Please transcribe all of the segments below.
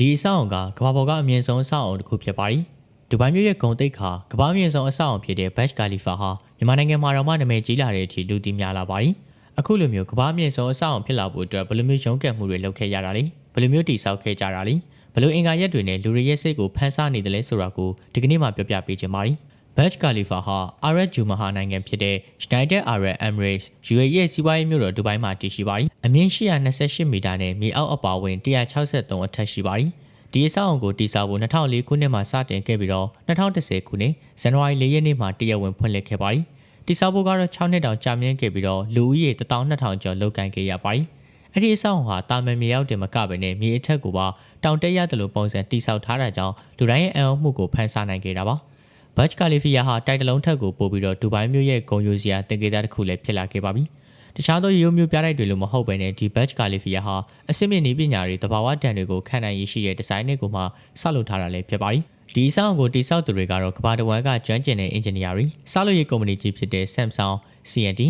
ဒီအဆောက်အုံကကမ္ဘာပေါ်ကအမြင့်ဆုံးအဆောက်အုံတစ်ခုဖြစ်ပါတယ်။ဒူဘိုင်းမြို့ရဲ့ဂုံတိတ်ခါကမ္ဘာအမြင့်ဆုံးအဆောက်အုံဖြစ်တဲ့ Burj Khalifa ဟာမြန်မာနိုင်ငံမှာတော့မှနာမည်ကြီးလာတဲ့အထိလူသိများလာပါတယ်။အခုလိုမျိုးကမ္ဘာအမြင့်ဆုံးအဆောက်အုံဖြစ်လာဖို့အတွက်ဘယ်လိုမျိုးရုန်းကန်မှုတွေလုပ်ခဲ့ရတာလဲ။ဘယ်လိုမျိုးတည်ဆောက်ခဲ့ကြတာလဲ။ဘယ်လိုအင်္ဂါရက်တွေနဲ့လူတွေရဲ့စိတ်ကိုဖန်ဆားနေတယ်လဲဆိုတာကိုဒီကနေ့မှပြောပြပေးချင်ပါတယ်။ Burj Khalifa ဟာအာရတ်ဂျူမဟာနိုင်ငံဖြစ်တဲ့ United Arab Emirates UAE ရဲ့စီးပွားရေးမြို့တော်ဒူဘိုင်းမှာတည်ရှိပါတယ်။အမြင့်828မီတာနဲ့မြေအောက်အပါအဝင်163အထက်ရှိပါတယ်။ဒီအဆောက်အုံကိုတည်ဆောက်ဖို့2004ခုနှစ်မှာစတင်ခဲ့ပြီးတော့2010ခုနှစ်ဇန်နဝါရီ4ရက်နေ့မှာတရားဝင်ဖွင့်လှစ်ခဲ့ပါတယ်။တည်ဆောက်ဖို့ကတော့6နှစ်တောင်ကြာမြင့်ခဲ့ပြီးတော့လူဦးရေ12000ကျော်လောက်ကန်ခဲ့ရပါတယ်။အဲ့ဒီအဆောက်အုံဟာတာမန်မြေရောက်တင်မကပဲနဲ့မြေအထက်ကိုပါတောင်တက်ရတယ်လို့ပုံစံတည်ဆောက်ထားတာကြောင့်လူတိုင်းရဲ့အံ့ဩမှုကိုဖန်ဆားနိုင်ခဲ့တာပါ။ Burj Khalifa ဟာတိုက်တလုံးထက်ကိုပို့ပြီးတော့ဒူဘိုင်းမြို့ရဲ့ဂုံယူစရာတင်ကေတာတစ်ခုလည်းဖြစ်လာခဲ့ပါပြီ။တခြားသောရိုးမျိုးပြတိုက်တွေလိုမဟုတ်ဘဲနဲ့ဒီ Burj Khalifa ဟာအစစ်မြင့်နည်းပညာတွေတဘာဝတန်တွေကိုခံနိုင်ရရှိတဲ့ဒီဇိုင်းတွေကိုမှဆောက်လုပ်ထားတာလည်းဖြစ်ပါတယ်။ဒီအဆောက်အုံကိုတိစောက်သူတွေကတော့ကမ္ဘာတစ်ဝန်းကကျွမ်းကျင်တဲ့အင်ဂျင်နီယာတွေဆောက်လုပ်ရေးကုမ္ပဏီကြီးဖြစ်တဲ့ Samsung, CNT,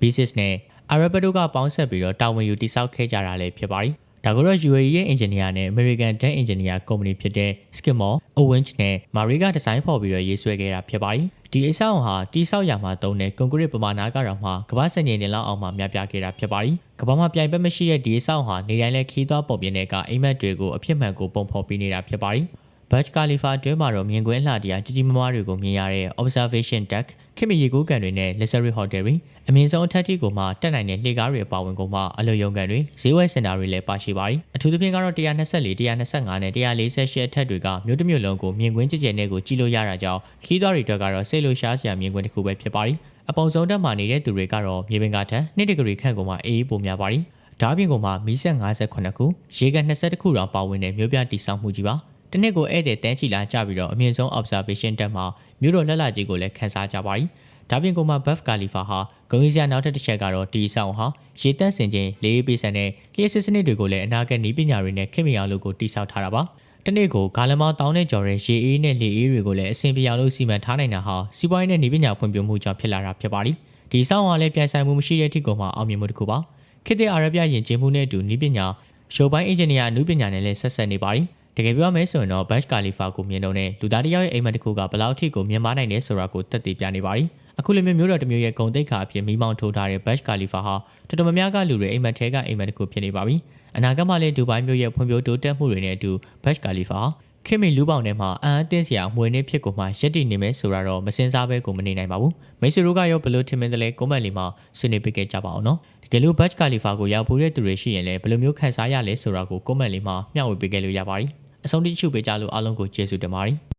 Basis နဲ့ Arab တို့ကပေါင်းဆက်ပြီးတော့တာဝန်ယူတိစောက်ခဲ့ကြတာလည်းဖြစ်ပါတယ်။ ဒါကတော့ UAE ရဲ့ engineer နဲ့ American Tech Engineer ကုမ္ပဏီဖြစ်တဲ့ Skidmore, Owens နဲ့ Mariga ဒီဇိုင်းဖော်ပြီးတော့ရေးဆွဲခဲ့တာဖြစ်ပါတယ်။ဒီအဆောက်အုံဟာတိစောက်ရမှာတုံးတဲ့ကွန်ကရစ်ပမာဏကတော့မှကမ္ဘာစံချိန်တင်လောက်အောင်မှများပြားခဲ့တာဖြစ်ပါတယ်။ကမ္ဘာမှာပြိုင်ဘက်မရှိတဲ့ဒီအဆောက်အုံဟာနေတိုင်းလဲခီးသွားပုံပြင်းတဲ့ကအိမ်မက်တွေကိုအဖြစ်မှန်ကိုပုံဖော်ပေးနေတာဖြစ်ပါတယ်။ Burj Khalifa အတွင်းမှာတော့မြင်ကွင်းလှတရားကြီးကြီးမားမားတွေကိုမြင်ရတဲ့ observation deck ခင်မရေကူးကန်တွေနဲ့ luxury hotel တွေအမြင့်ဆုံးအထက်ထိကိုမှတက်နိုင်တဲ့လှေကားတွေအပါအဝင်ကုန်မှအလွန်ယုံကန်တွေဈေးဝယ်စင်တာတွေလည်းပါရှိပါတယ်အထူးသဖြင့်ကတော့124 125နဲ့148အထက်တွေကမြို့တစ်မြို့လုံးကိုမြင်ကွင်းကြည်ကြဲနဲ့ကိုကြည့်လို့ရတာကြောင့်ခီးသွားတွေအတွက်ကတော့စိတ်လိုရှားစရာမြင်ကွင်းတစ်ခုပဲဖြစ်ပါတယ်အပုံဆုံးတက်မှာနေတဲ့သူတွေကတော့မြေပင်ကထက်2ဒီဂရီခန့်ကိုမှအေးအေးပိုများပါတယ်ဒါအပြင်ကမှမီးဆက်58ခုရေကန်22ခုတောင်ပါဝင်တဲ့မြို့ပြတိစောက်မှုကြီးပါ တနစ်ကိုဧည့်သည်တန်းချီလာကြပြီးတော့အမြင့်ဆုံး observation တက်မှာမြို့တော်လက်လာကြီးကိုလည်းခန်းစားကြပါပြီ။ဒါပြင်ကိုမှ Buff Khalifa ဟာဂုံကြီးစရာနောက်ထပ်တစ်ချက်ကတော့ဒီဆောင်ဟာရေတက်စင်ချင်းလေးပေးဆန်တဲ့လျှက်စစ်စနစ်တွေကိုလည်းအနာဂတ်နည်းပညာတွေနဲ့ခင်မရာလို့ကိုတိဆောက်ထားတာပါ။တနေ့ကိုဂါလမောင်းတောင်းတဲ့ကြော်တဲ့ရေအေးနဲ့လေအေးတွေကိုလည်းအဆင်ပြေအောင်လို့စီမံထားနိုင်တာဟာစီးပွားရေးနဲ့နည်းပညာဖွံ့ဖြိုးမှုကြောင့်ဖြစ်လာတာဖြစ်ပါတယ်။ဒီဆောင်ဟာလည်းပြန်ဆိုင်မှုမရှိတဲ့အထိကိုမှအောင်မြင်မှုတစ်ခုပါ။ခေတ်သစ်အာရဗျယဉ်ကျေးမှုနဲ့အတူနည်းပညာရှုပ်ပိုင်းအင်ဂျင်နီယာနည်းပညာနဲ့လည်းဆက်ဆက်နေပါတယ်။ တကယ်ပြောမယ်ဆိုရင်တော့ Burj Khalifa ကိုမြင်တော့တဲ့လူသားတစ်ယောက်ရဲ့အိမ်မက်တစ်ခုကဘယ်လောက်ထိကိုမြင်မနိုင်တယ်ဆိုတာကိုသက်သေပြနေပါပြီ။အခုလိုမျိုးမျိုးတော်တစ်မျိုးရဲ့ဂုံတိတ်ခါအဖြစ်မိမောင်းထိုးထားတဲ့ Burj Khalifa ဟာတော်တော်များများကလူတွေအိမ်မက်ထဲကအိမ်မက်တစ်ခုဖြစ်နေပါပြီ။အနာဂတ်မှာလည်းဒူဘိုင်းမြို့ရဲ့ဖွံ့ဖြိုးတိုးတက်မှုတွေနဲ့အတူ Burj Khalifa ခင်မီလူပေါင်းထဲမှာအံအတင်းစရာမွေနေဖြစ်ကိုမှရက်တည်နေမယ်ဆိုတာတော့မစင်စားပဲကိုမနေနိုင်ပါဘူးမိတ်ဆွေတို့ကရောဘယ်လိုထင်မင်းတယ်လဲကွန်မန့်လေးမှာဆွေးနွေးပေးခဲ့ကြပါအောင်နော်တကယ်လို့ Burj Khalifa ကိုရောက်ဖို့တဲ့သူတွေရှိရင်လည်းဘယ်လိုမျိုးခံစားရလဲဆိုတာကိုကွန်မန့်လေးမှာမျှဝေပေးခဲ့လို့ရပါတယ် အဆုံးထိချုပ်ပေးကြလို့အားလုံးကိုကျေးဇူးတင်ပါတယ်